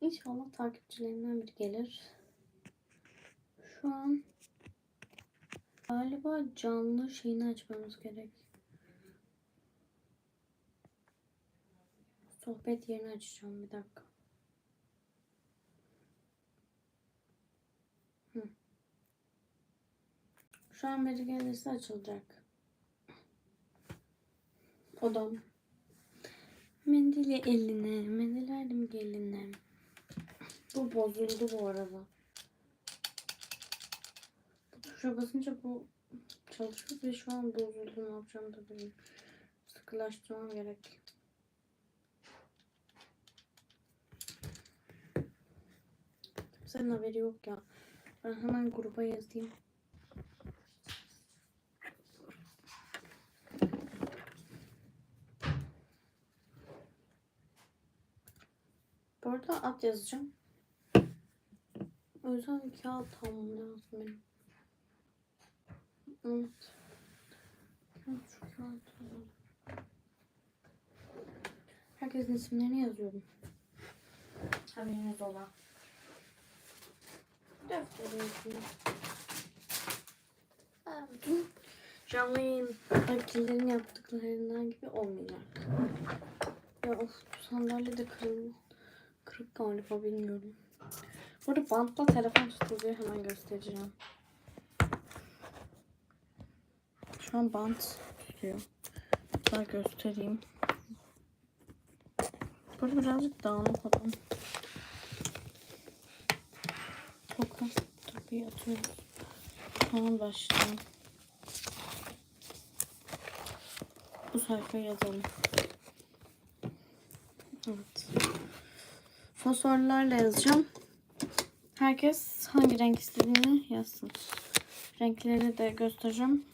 İnşallah takipçilerimden biri gelir. Şu an galiba canlı şeyini açmamız gerek. Sohbet yerini açacağım bir dakika. Şu an biri gelirse açılacak. Odam. Mendili eline, mendil verdim geline. Bu bozuldu bu arada. Tuşa basınca bu çalışıyor ve şu an bozuldu. Ne yapacağım da bilmiyorum. Sıkılaştırmam gerek. Senin haberi yok ya. Ben hemen gruba yazayım. Bu arada at yazacağım. Yüzden bir kağıt almam lazım benim. Evet. Evet, şu kağıt alalım. Herkesin isimlerini yazıyorum. Haberiniz ola. Defteri yazayım. Evet. Canlı yayın akillerin yaptıklarından gibi olmayacak. Ya of bu sandalye de kırıldı. Kırık galiba bilmiyorum. Burada bantla telefon tutuluyor hemen göstereceğim. Şu an bant tutuyor. Hatta göstereyim. Burada birazcık dağınık adam. Bakın tabii atıyoruz. Tamam başlayalım. Bu sayfayı yazalım. Evet. Fosforlarla yazacağım. Herkes hangi renk istediğini yazsın. Renkleri de göstereceğim.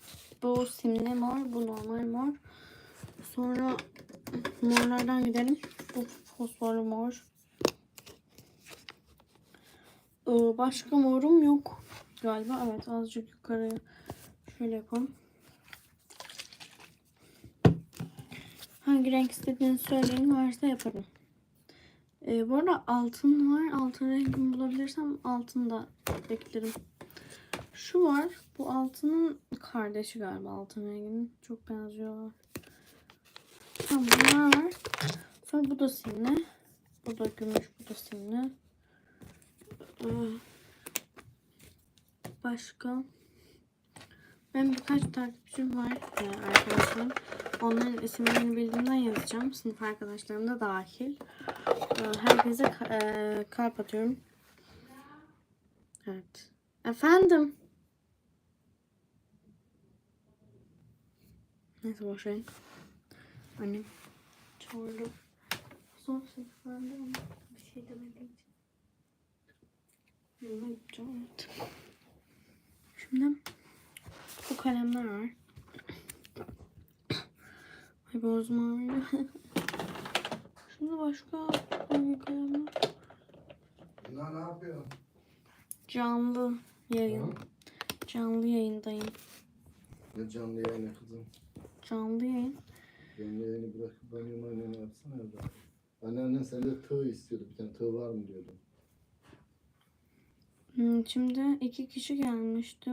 Bu simli mor, bu normal mor. Sonra morlardan gidelim. Bu fosforlu mor. Ee, Başka morum yok galiba. Evet azıcık yukarıya şöyle yapalım. Hangi renk istediğini söyleyin varsa yaparım. Ee, bu arada altın var. Altın rengimi bulabilirsem altın da eklerim. Şu var. Bu altının kardeşi galiba altın renginin. Çok benziyorlar. Tamam bunlar var. Sonra bu da simli. Bu da gümüş. Bu da simli. Ee, Başka? Ben birkaç takipçim var e, arkadaşlar. Onların isimlerini bildiğimden yazacağım. Sınıf arkadaşlarım da dahil. Herkese e, kalp atıyorum. Evet. Efendim? Neyse boş verin. Annem çağırdı. Son sınıflarda ama bir şey demediği için. Evet. Şimdi bu kalemler var. Ay ağrıyor. Şimdi başka kalemler? Bunlar ne yapıyor? Canlı yayın. Hı? Canlı yayındayım. Ne canlı yayını kızım? Canlı yayın. Canlı yayını bırakıp banyo manyo yapsana evde. Anneannen sende tığ istiyordu. Bir tane tığ var mı diyordu. Hmm, Şimdi iki kişi gelmişti.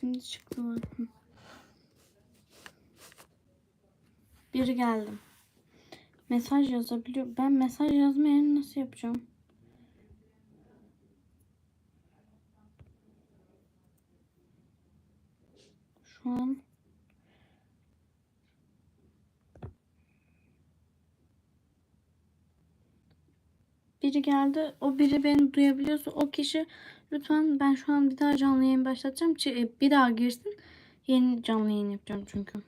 Şimdi çıktılar. Biri geldi. Mesaj yazabiliyor. Ben mesaj yazmayı nasıl yapacağım? Şu an biri geldi. O biri beni duyabiliyorsa o kişi lütfen ben şu an bir daha canlı yayın başlatacağım. E, Bir daha girsin. Yeni canlı yayın yapacağım çünkü.